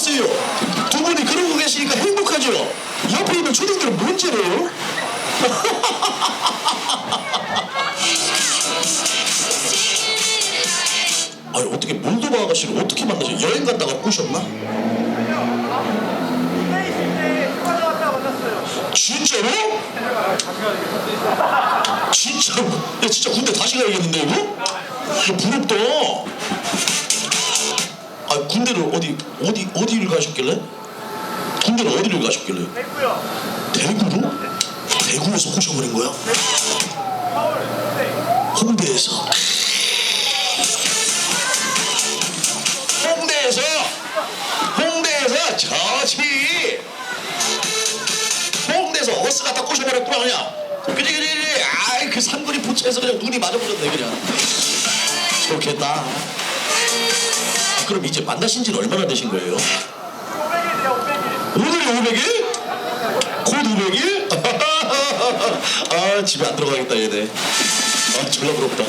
좋았어요. 두 분이 그러고 계시니까 행복하죠. 옆에 있는 초등들은 뭔 죄래요? 아니 어떻게 몰도바 아가씨를 어떻게 만나죠? 여행 갔다가 꼬셨나? 진짜로? 진짜로? 야 진짜 군대 다시 가야겠는데? 이거 부럽다. 아 군대를 어디 어디 어디를 가셨길래? 군대를 어디를 가셨길래? 대구로? 대구에서 꼬셔버린 거야? 홍대에서. 홍대에서 홍대에서 저치 홍대에서 어스 갖다 꼬셔버렸구나 그냥 그래 그래 그래 아이 그 삼거리 포차에서 그냥 눈이 맞아버렸네 그냥 좋겠다 아, 그럼 이제 만나신 지는 얼마나 되신 거예요? 오늘이 500일? 곧 500일? 아 집에 안 들어가겠다 얘네 아 졸라 부럽다